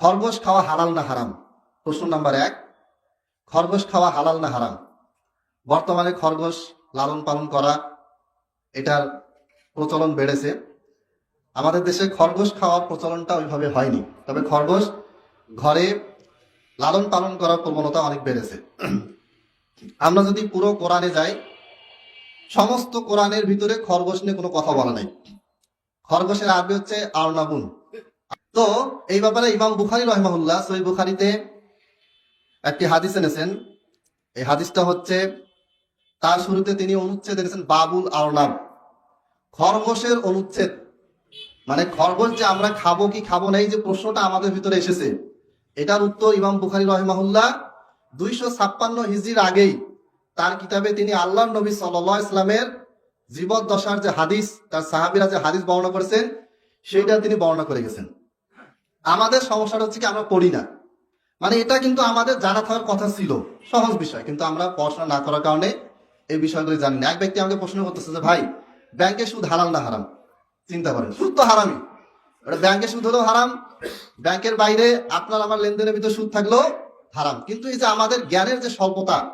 খরগোশ খাওয়া হালাল না হারাম? প্রশ্ন নাম্বার এক, খরগোশ খাওয়া হালাল না হারাম? বর্তমানে খরগোশ লালন পালন করা, এটার প্রচলন বেড়েছে। আমাদের দেশে খরগোশ খাওয়ার প্রচলনটা ওইভাবে হয়নি। তবে খরগোশ ঘরে লালন পালন করার প্রবণতা অনেক বেড়েছে। আমরা যদি পুরো কোরআনে যাই, সমস্ত কোরআনের ভিতরে খরগোশ নিয়ে কোনো কথা বলা নাই। খরগোশের আরবি হচ্ছে আরনাবুন। তো এই ব্যাপারে ইমাম বুখারি রহমাহুল্লাহ সই বুখারিতে একটি হাদিস এনেছেন। এই হাদিসটা হচ্ছে, তার শুরুতে তিনি অনুচ্ছেদ এনেছেন, বাবুল আরনাব খরগোশের অনুচ্ছেদ। মানে খরগোশ যে আমরা খাব কি খাব না, এই যে প্রশ্নটা আমাদের ভিতরে এসেছে। এটার উত্তর ইমাম বুখারি রহমাহুল্লাহ দুইশো ছাপ্পান্ন হিজির আগেই তার কিতাবে তিনি আল্লাহ নবী সাল্লাহ ইসলামের জীবদ্দশার যে হাদিস, তার সাহাবিরা যে হাদিস বর্ণনা করেছেন, সেইটা তিনি বর্ণনা করে গেছেন। আমাদের সমস্যাটা হচ্ছে কি আমরা পড়ি না। মানে এটা কিন্তু আমাদের জানা থাকার কথা ছিল। সহজ বিষয়। কিন্তু আমরা পড়াশোনা না করার কারণে এই বিষয়গুলি জানি না এক ব্যক্তি আমাকে প্রশ্ন করতেছে যে, ভাই, ব্যাংকে সুদ হারাম না হারাম? চিন্তা করেন। সুদ তো হারামই। ওটা ব্যাংকে সুদ হলেও হারাম। ব্যাংকের বাইরে আপনার আমার লেনদেনের ভিতরে সুদ থাকলেও হারাম। কিন্তু এই যে আমাদের জ্ঞানের যে স্বল্পতা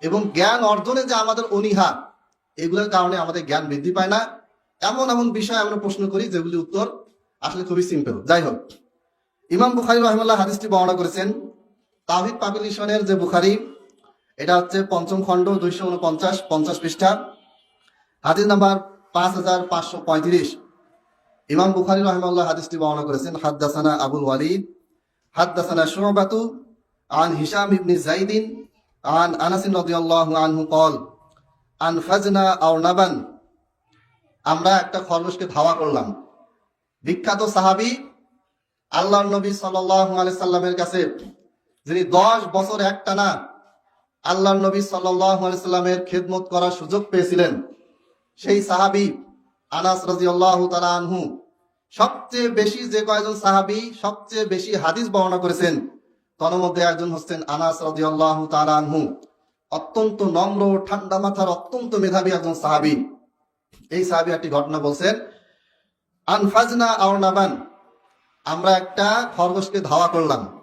এবং জ্ঞান অর্জনে যে আমাদের অনীহা, এগুলোর কারণে আমাদের জ্ঞান বৃদ্ধি পায় না। এমন এমন বিষয় আমরা প্রশ্ন করি যেগুলি উত্তর আসলে খুবই সিম্পল যাই হোক। ইমাম বুখারি রহমাল্লাহ হাদিসটি বর্ণনা করেছেন তাহিদ পাবলিশনের যে বুখারি, এটা হচ্ছে পঞ্চম খণ্ড দুইশো উনপঞ্চাশ, পঞ্চাশ পৃষ্ঠা, হাদিস নাম্বার পাঁচ হাজার পাঁচশো পঁয়ত্রিশ। ইমাম বুখারি রহমাল্লাহ হাদিসটি বর্ণনা করেছেন, হাদ্দাসানা আবুল ওয়ালিদ, হাদ্দাসানা শুবাতু আন হিসাম ইবনি জাইদিন আন আনাসিন রাদিয়াল্লাহু আনহু কল, আন ফাজনা আও নাবান। আমরা একটা খরগোশকে ধাওয়া করলাম। বিখ্যাত সাহাবী আল্লাহর নবী সাল্লামের কাছে যিনি দশ বছর একটানা আল্লাহর নবী সাল্লামের খেদমত করার সুযোগ পেয়েছিলেন, সেই সাহাবী আনাস রাদিয়াল্লাহু তাআলা আনহু সবচেয়ে বেশি যে কয়জন সাহাবী, সবচেয়ে বেশি হাদিস বর্ণনা করেছেন, তন্মধ্যে একজন হচ্ছেন আনাস রাদিয়াল্লাহু তাআলা আনহু। অত্যন্ত নম্র ঠান্ডা মাথার অত্যন্ত মেধাবী একজন সাহাবী। এই সাহাবী একটি ঘটনা বলছেন, আনফাজনা আওনাবান আমরা একটা খরগোশকে ধাওয়া করলাম।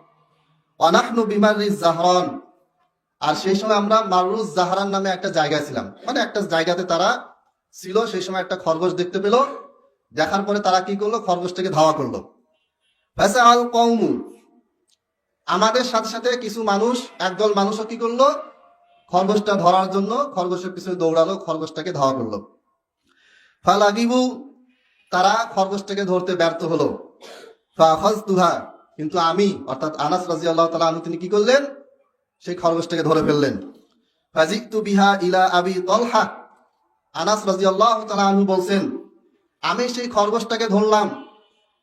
অনাহনু বিমারিজ জাহরন। আর সেই সময় আমরা মারুজ জাহরান নামে একটা জায়গায় ছিলাম। মানে একটা জায়গাতে তারা ছিল, সেই সময় একটা খরগোশ দেখতে পেল। দেখার পরে তারা কি করল? খরগোশটাকে ধাওয়া করল। আল কৌমু আমাদের সাথে সাথে কিছু মানুষ, একদল মানুষও কি করল? খরগোশটা ধরার জন্য খরগোশের পিছনে দৌড়ালো, খরগোশটাকে ধাওয়া করল। ফালাগিবু, তারা খরগোশটাকে ধরতে ব্যর্থ হলো। ফাখাজতুহা, কিন্তু আমি, অর্থাৎ আনাস রাদিয়াল্লাহু তাআলা আনহু, তিনি কি করলেন? সেই খরগোশটাকে ধরে ফেললেন। ফাজিতু বিহা ইলা আবি তলহা। আনাস রাদিয়াল্লাহু তাআলা আনহু বলছেন, আমি সেই খরগোশটাকে ধরলাম।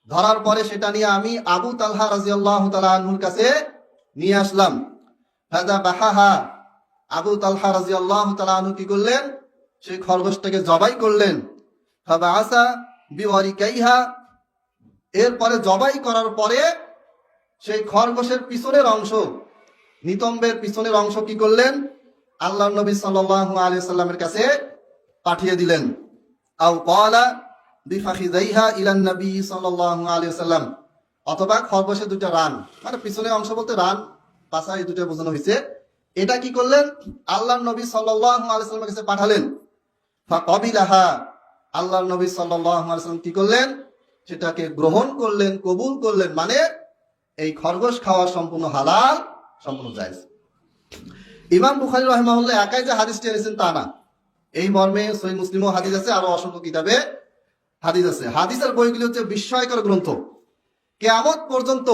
ধরার পরে সেটা নিয়ে আমি আবু তালহা রাদিয়াল্লাহু তাআলা আনহুর কাছে নিয়ে আসলাম। ফাদা বাহাহা। আবু তালহা রাদিয়াল্লাহু তাআলা আনহু কি করলেন? সেই খরগোশটাকে জবাই করলেন। ফাবাআসা বিওয়ারিকাইহা এরপরে জবাই করার পরে সেই খরগোশের পিছনের অংশ, নিতম্বের পিছনের অংশ কি করলেন? আল্লাহ নবী সাল্লাল্লাহু আলাইহি সাল্লামের কাছে পাঠিয়ে দিলেন। আও ক্বালা বিফাখিযাইহা ইলান নবী আলাইহি সাল্লাম। অথবা খরগোশের দুটো রান মানে পিছনের অংশ বলতে রান পাছা এই দুটো বোঝানো হয়েছে। এটা কি করলেন? আল্লাহ নবী আলাইহি সাল্লামের কাছে পাঠালেন। ফাকাবিলাহা আল্লাহ নবী সাল্লাল্লাহু আলাইহি সাল্লাম কি করলেন? সেটাকে গ্রহণ করলেন, কবুল করলেন মানে এই খরগোশ খাওয়া সম্পূর্ণ হালাল, সম্পূর্ণ জায়েজ। ইমাম বুখারী রাহিমাহুল্লাহ একাই যে হাদিসটি এনেছেন তা না। এই মর্মে সহি মুসলিমও হাদিস আছে, আরও অসংখ্য কিতাবে হাদিস আছে। হাদিসের বইগুলি হচ্ছে বিস্ময়কর গ্রন্থ। কেয়ামত পর্যন্ত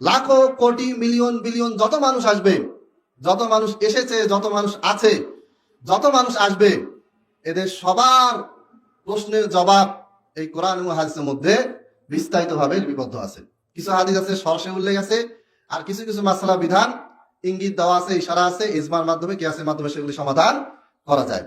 লাখো, কোটি, মিলিয়ন, বিলিয়ন যত মানুষ আসবে, যত মানুষ এসেছে, যত মানুষ আছে, যত মানুষ আসবে, এদের সবার প্রশ্নের জবাব এই কোরআন এবং হাদিসের মধ্যে বিস্তারিত ভাবে লিপিবদ্ধ আছে। কিছু হাদিস আছে, সরাসরি উল্লেখ আছে, আর কিছু কিছু মাসালা বিধান, ইঙ্গিত দেওয়া আছে, ইশারা আছে, ইজমার মাধ্যমে, কিয়াসের মাধ্যমে সেগুলি সমাধান করা যায়।